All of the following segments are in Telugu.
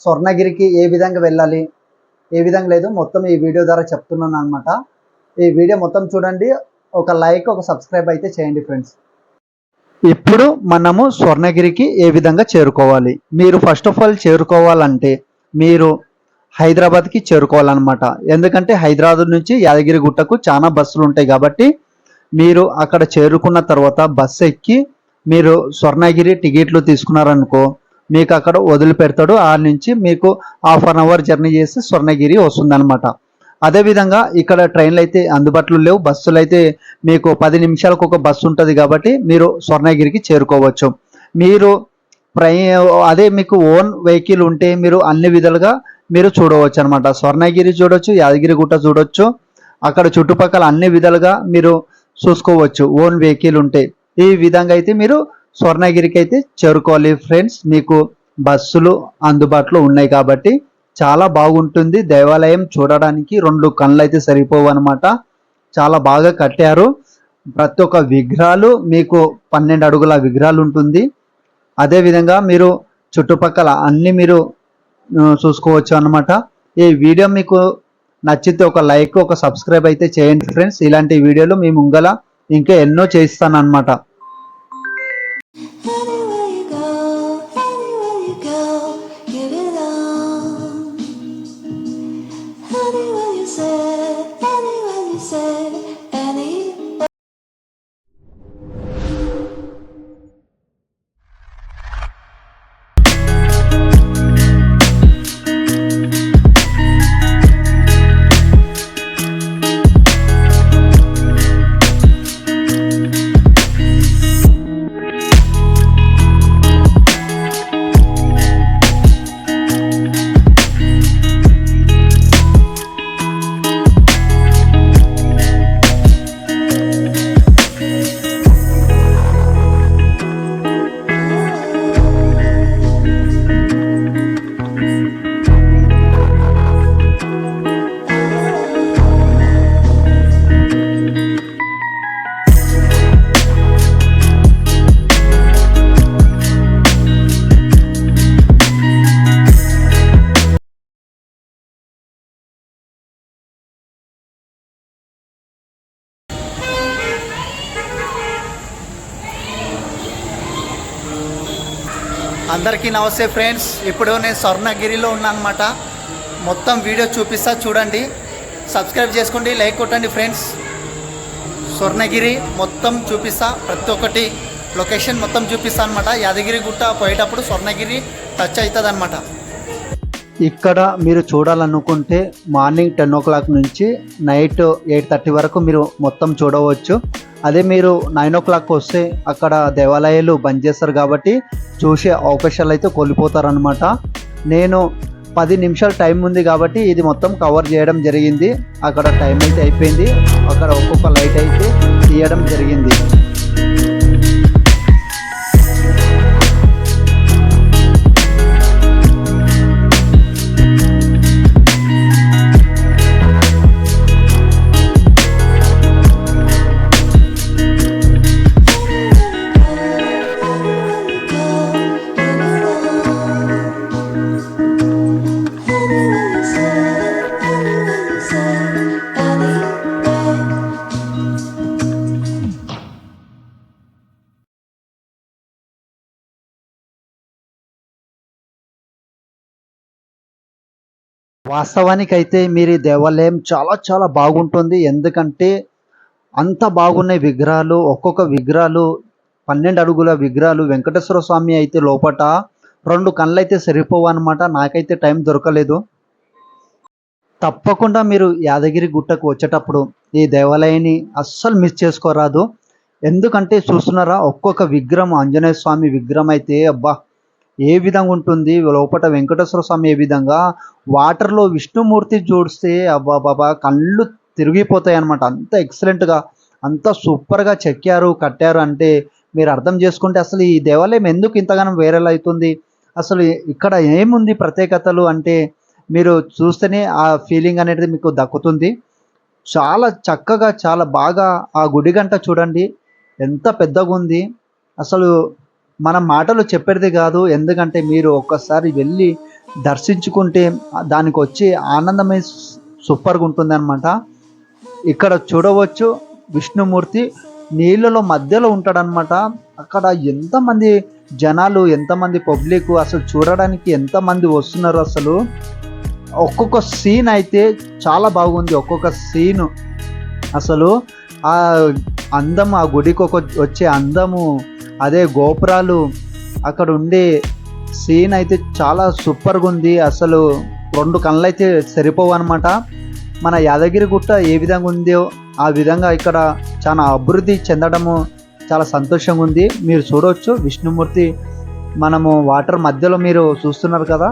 స్వర్ణగిరికి ఏ విధంగా వెళ్ళాలి ఏ విధంగా లేదు. మొత్తం ఈ వీడియో ద్వారా చెప్తున్నాను అనమాట ఈ వీడియో మొత్తం చూడండి. ఒక లైక్ ఒక సబ్స్క్రైబ్ అయితే చేయండి ఫ్రెండ్స్. ఇప్పుడు మనము స్వర్ణగిరికి ఏ విధంగా చేరుకోవాలి? మీరు ఫస్ట్ ఆఫ్ ఆల్ చేరుకోవాలంటే మీరు హైదరాబాద్కి చేరుకోవాలన్నమాట. ఎందుకంటే హైదరాబాద్ నుంచి యాదగిరి గుట్టకు చాలా బస్సులు ఉంటాయి కాబట్టి మీరు అక్కడ చేరుకున్న తర్వాత బస్సు ఎక్కి మీరు స్వర్ణగిరి టికెట్లు తీసుకున్నారనుకో మీకు అక్కడ వదిలిపెడతాడు. ఆ నుంచి మీకు హాఫ్ అన్ అవర్ జర్నీ చేసి స్వర్ణగిరి వస్తుందన్నమాట. అదేవిధంగా ఇక్కడ ట్రైన్లు అయితే అందుబాటులో లేవు. బస్సులు అయితే మీకు పది నిమిషాలకు ఒక బస్సు ఉంటుంది కాబట్టి మీరు స్వర్ణగిరికి చేరుకోవచ్చు. మీరు ప్రై అదే మీకు ఓన్ వెహికల్ ఉంటే మీరు అన్ని విధాలుగా మీరు చూడవచ్చు అనమాట స్వర్ణగిరి చూడొచ్చు యాదగిరి గుట్ట చూడొచ్చు అక్కడ చుట్టుపక్కల అన్ని విధాలుగా మీరు చూసుకోవచ్చు. ఓన్ వెహికల్ ఉంటే ఈ విధంగా అయితే మీరు స్వర్ణగిరికి అయితే చేరుకోవాలి ఫ్రెండ్స్. మీకు బస్సులు అందుబాటులో ఉన్నాయి కాబట్టి చాలా బాగుంటుంది. దేవాలయం చూడడానికి రెండు కళ్ళు అయితే సరిపోవు అనమాట చాలా బాగా కట్టారు. ప్రతి ఒక్క విగ్రహాలు మీకు పన్నెండు అడుగుల విగ్రహాలు ఉంటుంది. అదేవిధంగా మీరు చుట్టుపక్కల అన్ని మీరు చూసుకోవచ్చు అనమాట ఈ వీడియో మీకు నచ్చితే ఒక లైక్ ఒక సబ్స్క్రైబ్ అయితే చేయండి ఫ్రెండ్స్. ఇలాంటి వీడియోలు మీ ముంగల ఇంకా ఎన్నో చేయిస్తాను అందరికీ నమస్తే ఫ్రెండ్స్. ఇప్పుడు నేను స్వర్ణగిరిలో ఉన్నానమాట మొత్తం వీడియో చూపిస్తా చూడండి. సబ్స్క్రైబ్ చేసుకోండి లైక్ కొట్టండి ఫ్రెండ్స్. స్వర్ణగిరి మొత్తం చూపిస్తా. ప్రతి ఒక్కటి లొకేషన్ మొత్తం చూపిస్తా అనమాట యాదగిరి గుట్ట పోయేటప్పుడు స్వర్ణగిరి టచ్ అవుతుంది అనమాట ఇక్కడ మీరు చూడాలనుకుంటే మార్నింగ్ టెన్ ఓ క్లాక్ నుంచి నైట్ ఎయిట్ థర్టీ వరకు మీరు మొత్తం చూడవచ్చు. అదే మీరు నైన్ ఓ క్లాక్ వస్తే అక్కడ దేవాలయాలు బంద్ చేస్తారు కాబట్టి చూసే అవకాశాలు అయితే కోల్పోతారనమాట నేను పది నిమిషాలు టైం ఉంది కాబట్టి ఇది మొత్తం కవర్ చేయడం జరిగింది. అక్కడ టైం అయితే అయిపోయింది. అక్కడ ఒక్కొక్క లైట్ అయితే తీయడం జరిగింది. వాస్తవానికి అయితే మీరు దేవాలయం చాలా చాలా బాగుంటుంది. ఎందుకంటే అంత బాగున్నాయి విగ్రహాలు ఒక్కొక్క విగ్రహాలు పన్నెండు అడుగుల విగ్రహాలు. వెంకటేశ్వర స్వామి అయితే లోపట రెండు కళ్ళు అయితే సరిపోవు అనమాట నాకైతే టైం దొరకలేదు. తప్పకుండా మీరు యాదగిరి గుట్టకు వచ్చేటప్పుడు ఈ దేవాలయాన్ని అస్సలు మిస్ చేసుకోరాదు. ఎందుకంటే చూస్తున్నారా ఒక్కొక్క విగ్రహం ఆంజనేయ స్వామి విగ్రహం అయితే అబ్బా ఏ విధంగా ఉంటుంది? లోపల వెంకటేశ్వర స్వామి ఏ విధంగా? వాటర్లో విష్ణుమూర్తి జోడిస్తే అబ్బా బాబా కళ్ళు తిరిగిపోతాయి అనమాట అంత ఎక్సలెంట్గా అంత సూపర్గా చెక్కారు కట్టారు అంటే మీరు అర్థం చేసుకుంటే అసలు ఈ దేవాలయం ఎందుకు ఇంతగానం వైరల్ అవుతుంది? అసలు ఇక్కడ ఏముంది ప్రత్యేకతలు అంటే మీరు చూస్తేనే ఆ ఫీలింగ్ అనేది మీకు దక్కుతుంది. చాలా చక్కగా చాలా బాగా ఆ గుడి గంట చూడండి. ఎంత పెద్దగా ఉంది అసలు మన మాటలు చెప్పేది కాదు. ఎందుకంటే మీరు ఒక్కసారి వెళ్ళి దర్శించుకుంటే దానికి వచ్చే ఆనందమే సూపర్గా ఉంటుంది అనమాట ఇక్కడ చూడవచ్చు విష్ణుమూర్తి నీళ్ళలో మధ్యలో ఉంటాడనమాట అక్కడ ఎంతమంది జనాలు ఎంతమంది పబ్లిక్ అసలు చూడడానికి ఎంతమంది వస్తున్నారు అసలు. ఒక్కొక్క సీన్ అయితే చాలా బాగుంది. ఒక్కొక్క సీను అసలు ఆ అందం ఆ గుడికి ఒక వచ్చే అందము అదే గోపురాలు అక్కడ ఉండే సీన్ అయితే చాలా సూపర్గా ఉంది. అసలు రెండు కళ్ళు అయితే సరిపోవు అనమాట మన యాదగిరి గుట్ట ఏ విధంగా ఉందో ఆ విధంగా ఇక్కడ చాలా అభివృద్ధి చెందడము చాలా సంతోషంగా ఉంది. మీరు చూడవచ్చు విష్ణుమూర్తి మనము వాటర్ మధ్యలో మీరు చూస్తున్నారు కదా.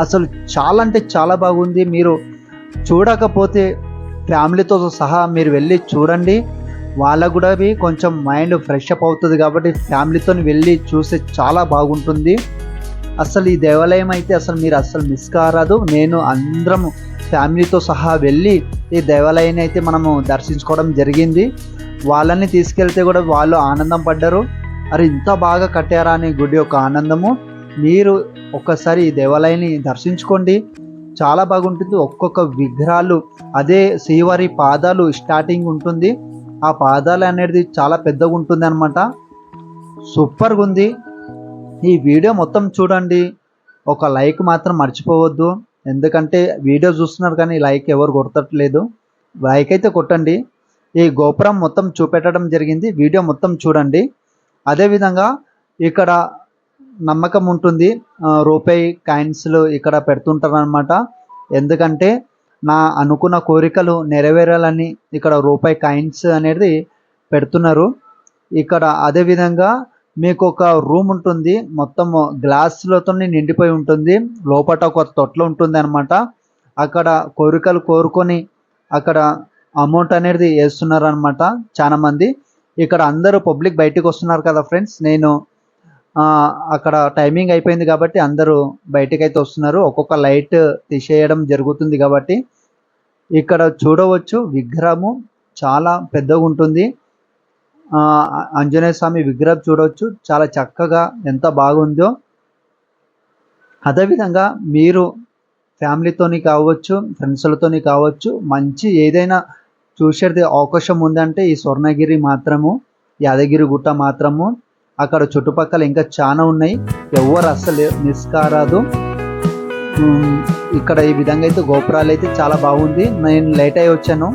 అసలు చాలా అంటే చాలా బాగుంది. మీరు చూడకపోతే ఫ్యామిలీతో సహా మీరు వెళ్ళి చూడండి. వాళ్ళకు కూడా కొంచెం మైండ్ ఫ్రెష్ అప్ అవుతుంది కాబట్టి ఫ్యామిలీతో వెళ్ళి చూస్తే చాలా బాగుంటుంది. అసలు ఈ దేవాలయం అయితే అసలు మీరు అసలు మిస్ కారాదు. నేను అందరం ఫ్యామిలీతో సహా వెళ్ళి ఈ దేవాలయాన్ని అయితే మనము దర్శించుకోవడం జరిగింది. వాళ్ళని తీసుకెళ్తే కూడా వాళ్ళు ఆనందం పడ్డారు. అరే ఇంత బాగా కట్టారా అని గుడి యొక్క ఆనందము. మీరు ఒక్కసారి ఈ దేవాలయాన్ని దర్శించుకోండి. చాలా బాగుంటుంది. ఒక్కొక్క విగ్రహాలు అదే శ్రీవారి పాదాలు స్టార్టింగ్ ఉంటుంది. ఆ పాదాలు అనేది చాలా పెద్దగా ఉంటుంది అనమాట సూపర్గా ఉంది. ఈ వీడియో మొత్తం చూడండి. ఒక లైక్ మాత్రం మర్చిపోవద్దు. ఎందుకంటే వీడియో చూస్తున్నారు కానీ లైక్ ఎవరు కొట్టట్లేదు లైక్ అయితే కొట్టండి. ఈ గోపురం మొత్తం చూపెట్టడం జరిగింది. వీడియో మొత్తం చూడండి. అదేవిధంగా ఇక్కడ నమ్మకం ఉంటుంది. రూపాయి కాయిన్స్లు ఇక్కడ పెడుతుంటారు అనమాట ఎందుకంటే నా అనుకున్న కోరికలు నెరవేరాలని ఇక్కడ రూపాయి కాయిన్స్ అనేది పెడుతున్నారు. ఇక్కడ అదేవిధంగా మీకు ఒక రూమ్ ఉంటుంది. మొత్తం గ్లాసులతో నిండిపోయి ఉంటుంది. లోపల ఒక తొట్ల ఉంటుంది అనమాట అక్కడ కోరికలు కోరుకొని అక్కడ అమౌంట్ అనేది వేస్తున్నారు అనమాట చాలామంది ఇక్కడ అందరూ పబ్లిక్ బయటికి వస్తున్నారు కదా ఫ్రెండ్స్. నేను అక్కడ టైమింగ్ అయిపోయింది కాబట్టి అందరూ బయటికి అయితే వస్తున్నారు. ఒక్కొక్క లైట్ తీసేయడం జరుగుతుంది కాబట్టి ఇక్కడ చూడవచ్చు విగ్రహము చాలా పెద్దగా ఉంటుంది. ఆంజనేయ స్వామి విగ్రహం చూడవచ్చు. చాలా చక్కగా ఎంత బాగుందో. అదేవిధంగా మీరు ఫ్యామిలీతోని కావచ్చు ఫ్రెండ్స్లతోని కావచ్చు మంచి ఏదైనా చూసేది అవకాశం ఉందంటే ఈ స్వర్ణగిరి మాత్రము యాదగిరి గుట్ట మాత్రము. అక్కడ చుట్టుపక్కల ఇంకా చాలా ఉన్నాయి. ఎవరు అస్సలు మిస్ కారాదు ఇక్కడ ఈ విధంగా అయితే గోపురాలు అయితే చాలా బాగుంది. నేను లేట్ అయి వచ్చాను.